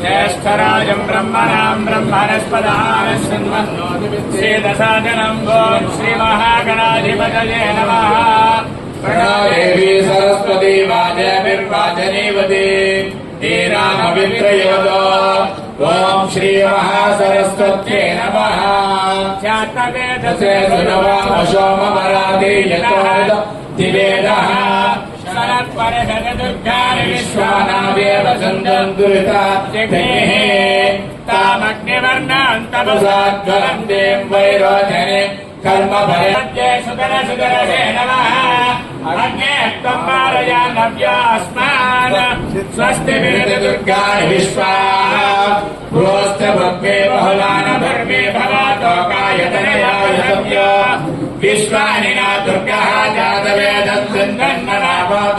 ज्येष्ठराजम् ब्रह्मणाम् ब्रह्मणस्पदानश्रेदसादनम् गोम् श्रीमहागणाधिपतये नमः देवी सरस्वती वाजभिर्वाजनीवती हीरामवित्रयोदो ॐ श्रीमहासरस्वत्यै नमः ध्यात्मवेदसे सुनवामशोममराधीयतो दिवेदः परगदुर्गानि विश्वानामेव सन्दम् दुरिताप्तिग्नेः तामग्निवर्णाम् कर्म भय सुकर सुकरसे नमः अग्ने पारया नव्यास्मान् स्वस्ति विरति दुर्गाणि विश्वा पुरोस्त भग्मे बहुलान भर्मे भवातोकायतनया विश्वानि न दुर्गः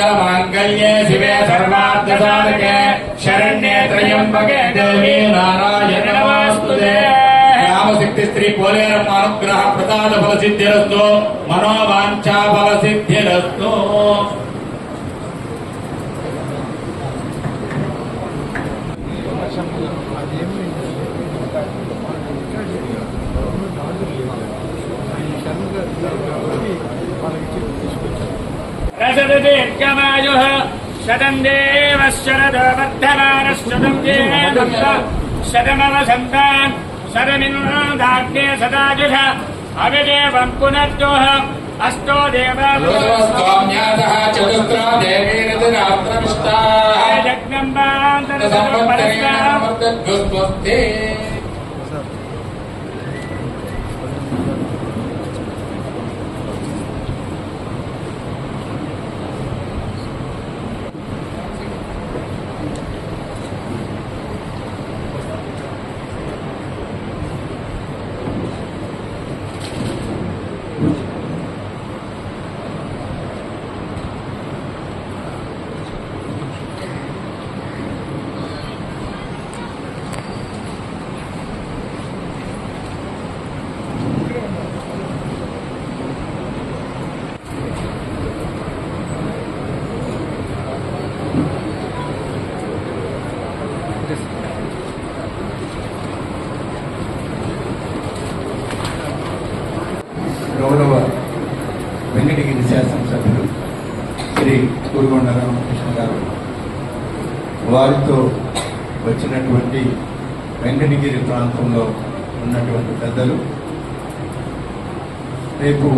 सर्वमङ्गलमाङ्गल्ये शिवे सर्वार्थसाधके शरण्ये त्र्यम्बके देवी नारायण नमोऽस्तुते రామశక్తి స్త్రీ పోలేరమ్మ అనుగ్రహ ప్రసాద ఫల సిద్ధిరస్తు మనోవాంఛా ఫల సిద్ధిరస్తు असदीर्घमायुः शतं देवशरदो वर्धमानशतं देवभक्त शतमवसन्तान् शतमिन्द्राग्ने सदायुष अविदेवं पुनर्दोः अष्टो देवाः चतुस्रा देवेन जग्नम्बान्तरसम्पदस्ते వారితో వచ్చినటువంటి వెంకటగిరి ప్రాంతంలో ఉన్నటువంటి పెద్దలు రేపు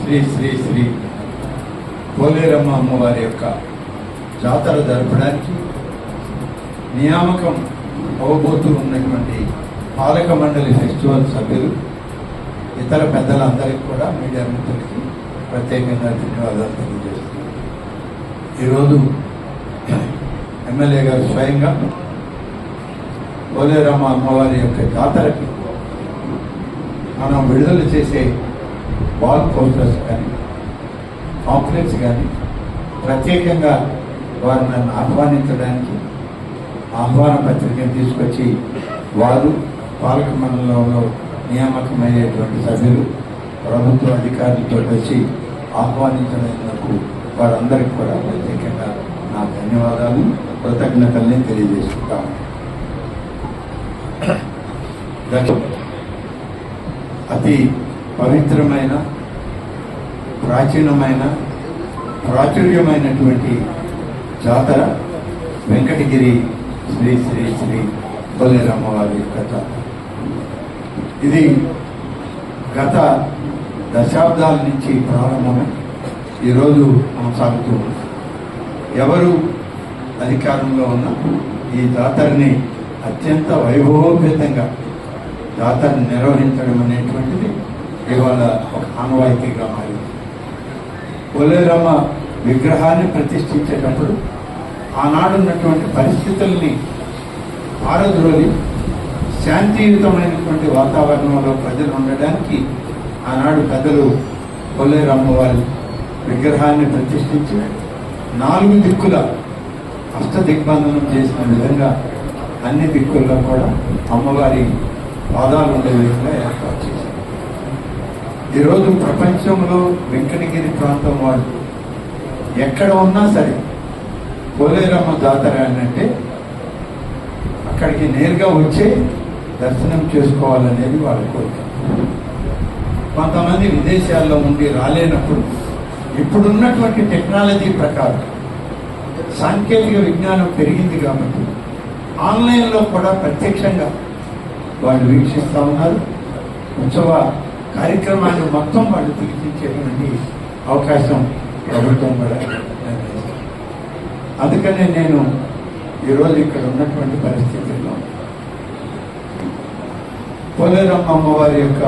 శ్రీ శ్రీ శ్రీ పోలేరమ్మ అమ్మవారి యొక్క జాతర జరపడానికి నియామకం అవబోతూ ఉన్నటువంటి పాలక మండలి ఫెస్టివల్ సభ్యులు ఇతర పెద్దలందరికీ కూడా మీడియా మిత్రులకి ప్రత్యేకంగా ధన్యవాదాలు తెలియజేస్తున్నాను. ఈరోజు ఎమ్మెల్యే గారు స్వయంగా పోలేరమ్మ అమ్మవారి యొక్క జాతరకి మనం విడుదల చేసే బాల్ కౌంటర్స్ కానీ కాంప్లెక్స్ కానీ ప్రత్యేకంగా వారు నన్ను ఆహ్వానించడానికి ఆహ్వాన పత్రికను తీసుకొచ్చి వారు పాలక మండలంలో నియామకమయ్యేటువంటి సభ్యులు ప్రభుత్వ అధికారులతో వచ్చి ఆహ్వానించినందుకు వారందరికీ కూడా ప్రత్యేక నా ధన్యవాదాలు. కృతజ్ఞతల్ని తెలియజేసుకుంటాము అతి పవిత్రమైన ప్రాచీనమైన ప్రాచుర్యమైనటువంటి జాతర వెంకటగిరి శ్రీ శ్రీ శ్రీ బలిరామవారి యొక్క ఇది గత దశాబ్దాల నుంచి ప్రారంభమై ఈరోజు కొనసాగుతూ ఉంది. ఎవరు అధికారంలో ఉన్న ఈ జాతరని అత్యంత వైభవోపేతంగా జాతరని నిర్వహించడం అనేటువంటిది ఇవాళ ఒక ఆనవాయితీగా మారింది. పోలేరమ్మ విగ్రహాన్ని ప్రతిష్ఠించేటప్పుడు ఆనాడున్నటువంటి పరిస్థితుల్ని ఆరద్రోలి శాంతియుతమైనటువంటి వాతావరణంలో ప్రజలు ఉండడానికి ఆనాడు పెద్దలు కొల్లేరమ్మ వారి విగ్రహాన్ని ప్రతిష్ఠించి నాలుగు దిక్కుల అష్ట దిగ్బంధనం చేసిన విధంగా అన్ని దిక్కుల్లో కూడా అమ్మవారి పాదాలు ఉండే విధంగా ఏర్పాటు చేశారు. ఈరోజు ప్రపంచంలో వెంకటగిరి ప్రాంతం వాళ్ళు ఎక్కడ ఉన్నా సరే పోలేరమ్మ జాతర అని అంటే అక్కడికి నేరుగా వచ్చి దర్శనం చేసుకోవాలనేది వాళ్ళ కోరిక. కొంతమంది విదేశాల్లో ఉండి రాలేనప్పుడు ఇప్పుడున్నటువంటి టెక్నాలజీ ప్రకారం సాంకేతిక విజ్ఞానం పెరిగింది కాబట్టి ఆన్లైన్లో కూడా ప్రత్యక్షంగా వాళ్ళు వీక్షిస్తూ ఉన్నారు. ఉత్సవ కార్యక్రమాన్ని మొత్తం వాళ్ళు తిరిగించేటువంటి అవకాశం ప్రభుత్వం కూడా అందుకనే నేను ఈరోజు ఇక్కడ ఉన్నటువంటి పరిస్థితుల్లో పోలేరమ్మ అమ్మవారి యొక్క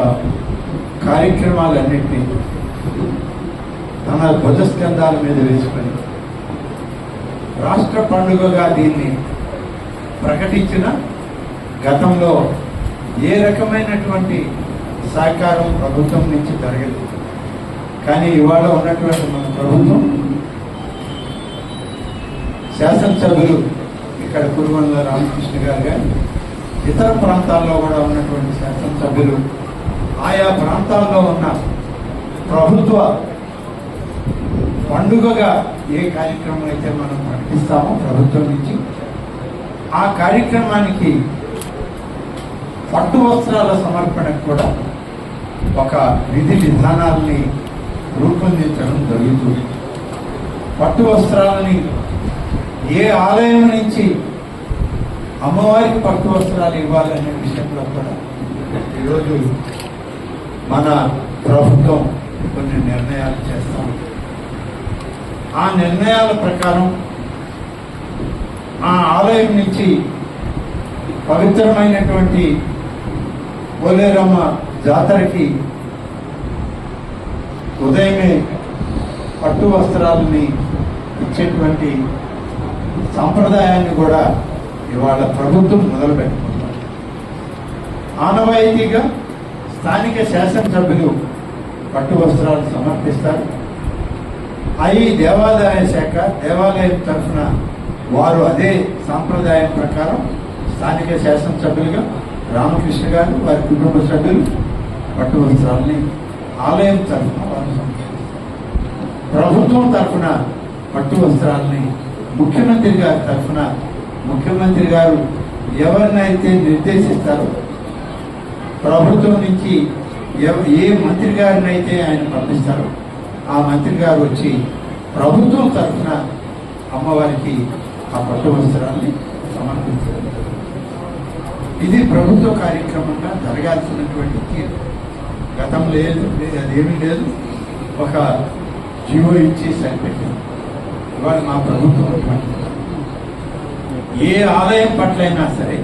కార్యక్రమాలన్నింటినీ తన ధ్వజస్కంధాల మీద వేసుకొని రాష్ట్ర పండుగగా దీన్ని ప్రకటించిన గతంలో ఏ రకమైనటువంటి సహకారం ప్రభుత్వం నుంచి జరగలేదు. కానీ ఇవాళ ఉన్నటువంటి మన ప్రభుత్వం శాసనసభ్యులు ఇక్కడ కురుమల్ల రామకృష్ణ గారు కానీ ఇతర ప్రాంతాల్లో కూడా ఉన్నటువంటి శాసనసభ్యులు ఆయా ప్రాంతాల్లో ఉన్న ప్రభుత్వ పండుగగా ఏ కార్యక్రమం అయితే మనం ప్రకటిస్తామో ప్రభుత్వం నుంచి ఆ కార్యక్రమానికి పట్టు వస్త్రాల సమర్పణకు కూడా ఒక విధి విధానాల్ని రూపొందించడం జరుగుతుంది పట్టు వస్త్రాలని ఏ ఆలయం నుంచి అమ్మవారికి పట్టు వస్త్రాలు ఇవ్వాలనే విషయంలో కూడా ఈరోజు మన ప్రభుత్వం కొన్ని నిర్ణయాలు చేస్తాం. ఆ నిర్ణయాల ప్రకారం ఆ ఆలయం నుంచి పవిత్రమైనటువంటి పోలేరమ్మ జాతరకి ఉదయమే పట్టు వస్త్రాలని ఇచ్చేటువంటి సంప్రదాయాన్ని కూడా ఇవాళ ప్రభుత్వం మొదలుపెట్టుకుంటారు ఆనవాయితీగా స్థానిక శాసనసభ్యులు పట్టు వస్త్రాలు సమర్పిస్తారు. అవి దేవాదాయ శాఖ దేవాలయం తరఫున వారు అదే సాంప్రదాయం ప్రకారం స్థానిక శాసనసభ్యులుగా రామకృష్ణ గారు వారి కుటుంబ సభ్యులు పట్టు వస్త్రాలని ఆలయం తరఫున వారు ప్రభుత్వం తరఫున పట్టు వస్త్రాలని ముఖ్యమంత్రి గారి తరఫున ముఖ్యమంత్రి గారు ఎవరినైతే నిర్దేశిస్తారో ప్రభుత్వం నుంచి ఎవ- ఏ మంత్రి గారినైతే ఆయన పంపిస్తారో ఆ మంత్రి గారు వచ్చి ప్రభుత్వం తరఫున అమ్మవారికి ఆ పట్టు వస్త్రాన్ని సమర్పించడం ఇది ప్రభుత్వ కార్యక్రమంగా జరగాల్సినటువంటి తీరు. గతం లేదు లేదు, అదేమీ లేదు. ఒక జీవో ఇచ్చి సరిపెట్టింది. ఇవాళ మా ప్రభుత్వం అటువంటిది. ఏ ఆలయం పట్లైనా సరే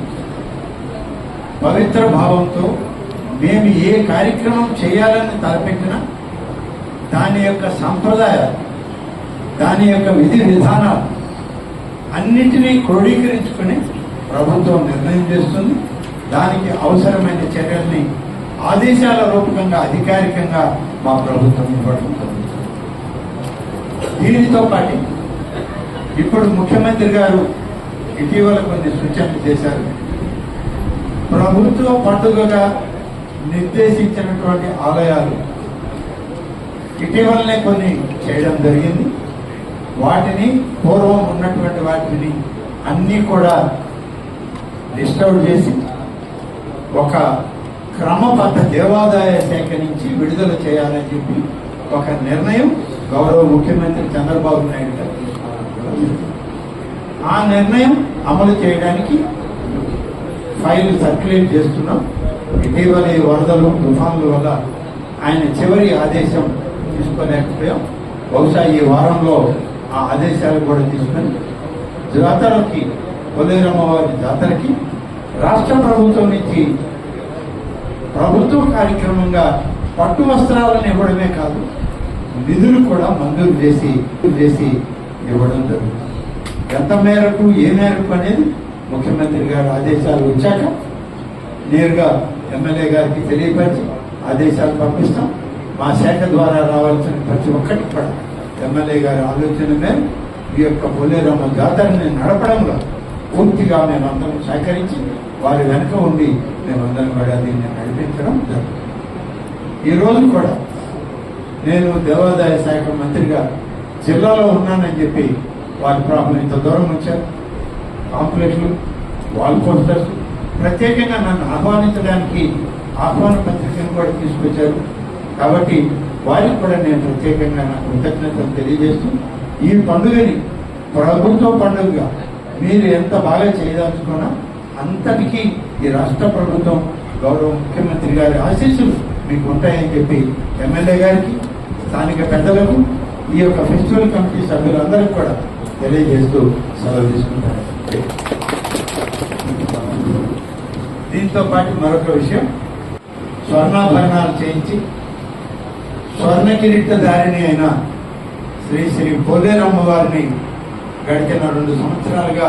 పవిత్ర భావంతో మేము ఏ కార్యక్రమం చేయాలని తలపెట్టినా దాని యొక్క సంప్రదాయాలు దాని యొక్క విధి విధానాలు అన్నిటినీ క్రోడీకరించుకొని ప్రభుత్వం నిర్ణయం చేస్తుంది. దానికి అవసరమైన చర్యల్ని ఆదేశాల రూపకంగా అధికారికంగా మా ప్రభుత్వం ఇవ్వడం జరుగుతుంది. దీనితో పాటు ఇప్పుడు ముఖ్యమంత్రి గారు ఇటీవల కొన్ని సూచనలు చేశారు. ప్రభుత్వ పండుగగా నిర్దేశించినటువంటి ఆలయాలు ఇటీవలనే కొన్ని చేయడం జరిగింది. వాటిని పూర్వం ఉన్నటువంటి వాటిని అన్నీ కూడా డిస్టర్బ్ చేసి ఒక క్రమబద్ధ దేవాదాయ శాఖ నుంచి విడుదల చేయాలని చెప్పి ఒక నిర్ణయం గౌరవ ముఖ్యమంత్రి చంద్రబాబు నాయుడు గారు ఆ నిర్ణయం అమలు చేయడానికి ఫైల్ సర్క్యులేట్ చేస్తున్నాం. ఇటీవల ఈ వరదలు తుఫాన్ల వల్ల ఆయన చివరి ఆదేశం తీసుకోలేకపోయాం. బహుశా ఈ వారంలో ఆ ఆదేశాలు కూడా తీసుకొని జాతరకి కొలేరమ్మవారి జాతరకి రాష్ట్ర ప్రభుత్వం నుంచి ప్రభుత్వ కార్యక్రమంగా పట్టు వస్త్రాలను ఇవ్వడమే కాదు నిధులు కూడా మంజూరు చేసి చేసి ఇవ్వడం జరుగుతుంది. ఎంత మేరకు ఏ మేరకు అనేది ముఖ్యమంత్రి గారు ఆదేశాలు వచ్చాక నేరుగా ఎమ్మెల్యే గారికి తెలియపరిచి ఆదేశాలు పంపిస్తాం. మా శాఖ ద్వారా రావాల్సిన ప్రతి ఒక్కటి కూడా ఎమ్మెల్యే గారి ఆలోచన ఈ యొక్క పోలేరమ్మ జాతరని నడపడంలో పూర్తిగా మేమందరం సహకరించి వారి వెనుక ఉండి మేమందరం కూడా దీన్ని నడిపించడం జరుగుతుంది. ఈ రోజు కూడా నేను దేవాదాయ శాఖ మంత్రిగా జిల్లాలో ఉన్నానని చెప్పి వారి ప్రాబ్లం ఇంత దూరం వచ్చారు. కాంప్లెక్స్లు వాల్ పోస్టర్స్ ప్రత్యేకంగా నన్ను ఆహ్వానించడానికి ఆహ్వాన పత్రికను కూడా తీసుకొచ్చారు. కాబట్టి వారికి కూడా నేను ప్రత్యేకంగా నా కృతజ్ఞతలు తెలియజేస్తూ ఈ పండుగని ప్రభుత్వ పండుగగా మీరు ఎంత బాగా చేయదలుచుకున్నా అంతటికీ ఈ రాష్ట్ర ప్రభుత్వం గౌరవ ముఖ్యమంత్రి గారి ఆశీస్సులు మీకు ఉంటాయని చెప్పి ఎమ్మెల్యే గారికి స్థానిక పెద్దలకు ఈ యొక్క ఫెస్టివల్ కమిటీ సభ్యులందరికీ కూడా తెలియజేస్తూ సెలవు తీసుకుంటారు దీంతో పాటు మరొక విషయం. స్వర్ణాభరణాలు చేయించి స్వర్ణ కిరీటధారిణి అయిన శ్రీ శ్రీ పోలేరమ్మ వారిని గడిచిన రెండు సంవత్సరాలుగా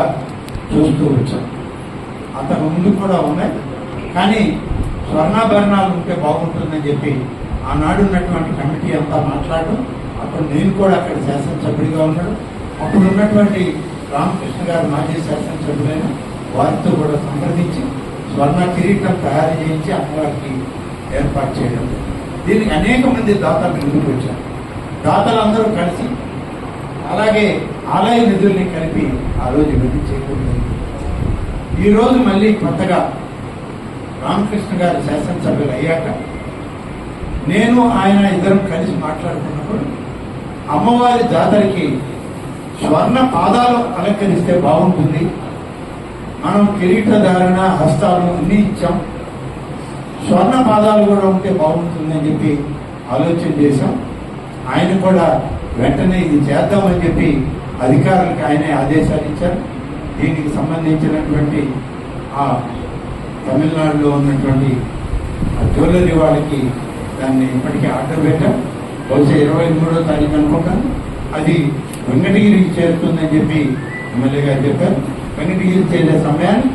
చూస్తూ వచ్చాం. అంతకు ముందు కూడా ఉన్నాయి. కానీ స్వర్ణాభరణాలు ఉంటే బాగుంటుందని చెప్పి ఆనాడు ఉన్నటువంటి కమిటీ అంతా మాట్లాడడం అప్పుడు నేను కూడా అక్కడ శాసనసభ్యుడిగా ఉన్నాడు అప్పుడు ఉన్నటువంటి రామకృష్ణ గారు మాజీ శాసనసభ్యులైన వారితో కూడా సంప్రదించి స్వర్ణ కిరీటం తయారు చేయించి అమ్మవారికి ఏర్పాటు చేయడం దీనికి అనేక మంది దాతలు ముందుకు వచ్చారు. దాతలందరూ కలిసి అలాగే ఆలయ నిధుల్ని కలిపి ఆ రోజు ఇవన్నీ చేయకూడదు. ఈరోజు మళ్ళీ కొత్తగా రామకృష్ణ గారు శాసనసభ్యులు అయ్యాక నేను ఆయన ఇద్దరం కలిసి మాట్లాడుకున్నప్పుడు అమ్మవారి జాతరకి స్వర్ణ పాదాలు అలంకరిస్తే బాగుంటుంది. మనం కిరీటధారణ హస్తాలు అన్నీ ఇచ్చాం. స్వర్ణ పాదాలు కూడా ఉంటే బాగుంటుందని చెప్పి ఆలోచన చేశాం. ఆయన కూడా వెంటనే ఇది చేద్దామని చెప్పి అధికారులకు ఆయనే ఆదేశాలు ఇచ్చారు. దీనికి సంబంధించినటువంటి ఆ తమిళనాడులో ఉన్నటువంటి ఆ జ్యువెలరీ వాళ్ళకి దాన్ని ఇప్పటికే ఆర్డర్ పెట్టాం. బహుశా ఇరవై మూడో తారీఖు అనుకుంటాను. అది వెంకటగిరికి చేరుతుందని చెప్పి ఎమ్మెల్యే గారు చెప్పారు. వెంకటగిరి చేరే సమయాన్ని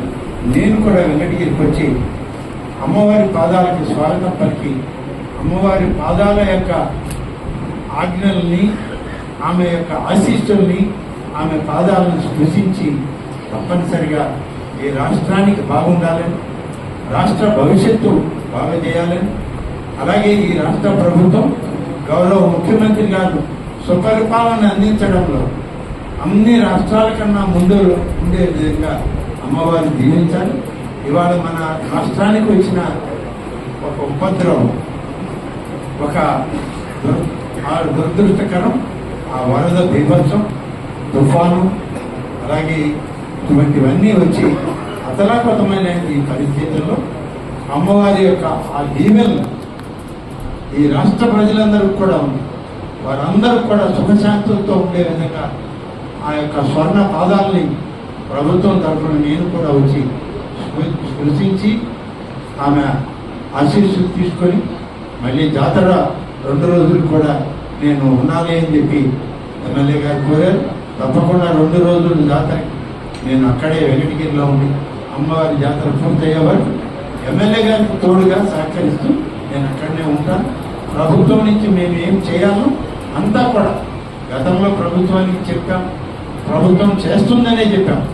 నేను కూడా వెంకటగిరికి వచ్చి అమ్మవారి పాదాలకు స్వాగతం పలికి అమ్మవారి పాదాల యొక్క ఆజ్ఞల్ని ఆమె యొక్క ఆశీస్సుల్ని ఆమె పాదాలను స్పృశించి తప్పనిసరిగా ఈ రాష్ట్రానికి బాగుండాలని రాష్ట్ర భవిష్యత్తు బాగా చేయాలని అలాగే ఈ రాష్ట్ర ప్రభుత్వం గౌరవ ముఖ్యమంత్రి గారు సుపరిపాలన అందించడంలో అన్ని రాష్ట్రాల కన్నా ముందు ఉండే విధంగా అమ్మవారిని దీవించాలి. ఇవాళ మన రాష్ట్రానికి వచ్చిన ఒక ఉపద్రవం ఒక ఆ దురదృష్టకరం ఆ వరద బీభత్సం తుఫాను అలాగే ఇటువంటివన్నీ వచ్చి అతలాపతమైన ఈ పరిస్థితుల్లో అమ్మవారి యొక్క ఆ దీవెన ఈ రాష్ట్ర ప్రజలందరూ కూడా ఉంది. వారందరూ కూడా సుఖశాంతులతో ఉండే విధంగా ఆ యొక్క స్వర్ణ పాదాలని ప్రభుత్వం తరఫున నేను కూడా వచ్చి కృషించి ఆమె ఆశీస్సు తీసుకొని మళ్ళీ జాతర రెండు రోజులు కూడా నేను ఉండాలి అని చెప్పి ఎమ్మెల్యే గారు కోరారు. తప్పకుండా రెండు రోజులు జాతర నేను అక్కడే వెంకటగిరిలో ఉండి అమ్మవారి జాతర పూర్తయ్యే వరకు ఎమ్మెల్యే గారికి తోడుగా సహకరిస్తూ నేను అక్కడనే ఉంటాను ప్రభుత్వం నుంచి మేము ఏం చేయాలో అంతా కూడా గతంలో ప్రభుత్వానికి చెప్పాం. ప్రభుత్వం చేస్తుందనే చెప్పాం.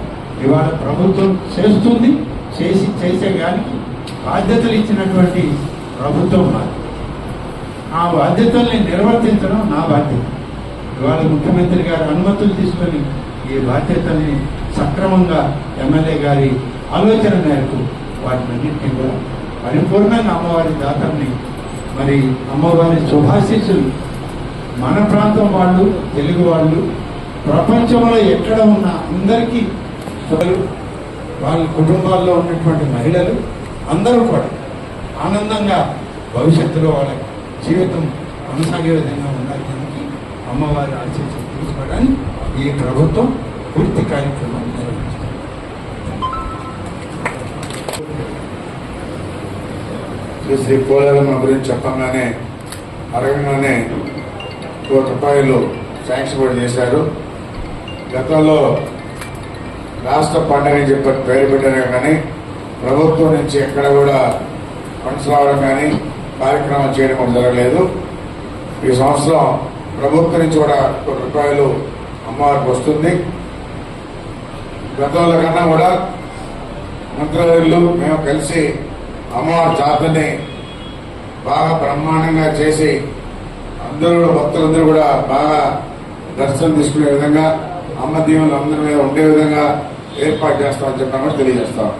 ఇవాళ ప్రభుత్వం చేస్తుంది. చేసి చేసే గానికి బాధ్యతలు ఇచ్చినటువంటి ప్రభుత్వం మాది. ఆ బాధ్యతల్ని నిర్వర్తించడం నా బాధ్యత. ఇవాళ ముఖ్యమంత్రి గారి అనుమతులు తీసుకొని ఈ బాధ్యతల్ని సక్రమంగా ఎమ్మెల్యే గారి ఆలోచన మేరకు వాటినన్నింటినీ కూడా పరిపూర్ణంగా అమ్మవారి దాతల్ని మరి అమ్మవారి శుభాశీస్సులు మన ప్రాంతం వాళ్ళు తెలుగు వాళ్ళు ప్రపంచంలో ఎక్కడ ఉన్న అందరికీ వాళ్ళ కుటుంబాల్లో ఉన్నటువంటి మహిళలు అందరూ కూడా ఆనందంగా భవిష్యత్తులో వాళ్ళ జీవితం కొనసాగే విధంగా ఉండాలి అమ్మవారి ఆశీస్సులు తీసుకోవడానికి ఈ ప్రభుత్వం పూర్తి కార్యక్రమం నిర్వహిస్తుంది. శ్రీ శ్రీ గురించి చెప్పంగానే అరగంగానే కోటి రూపాయలు శాంక్షన్ కూడా చేశారు. గతంలో రాష్ట్ర పండుగ అని చెప్పి పేరు పెట్టడం కానీ ప్రభుత్వం నుంచి ఎక్కడ కూడా ఫండ్స్ రావడం కానీ కార్యక్రమం చేయడం కూడా జరగలేదు. ఈ సంవత్సరం ప్రభుత్వం నుంచి కూడా కొన్ని రూపాయలు అమ్మవారికి వస్తుంది. గతంలో కన్నా కూడా మంత్రులు మేము కలిసి అమ్మవారి జాతరని బాగా బ్రహ్మాండంగా చేసి అందరూ కూడా భక్తులందరూ కూడా బాగా దర్శనం తీసుకునే విధంగా అమ్మ దీవులు అందరి మీద ఉండే విధంగా ఏర్పాటు చేస్తామని చెప్పడం తెలియజేస్తాం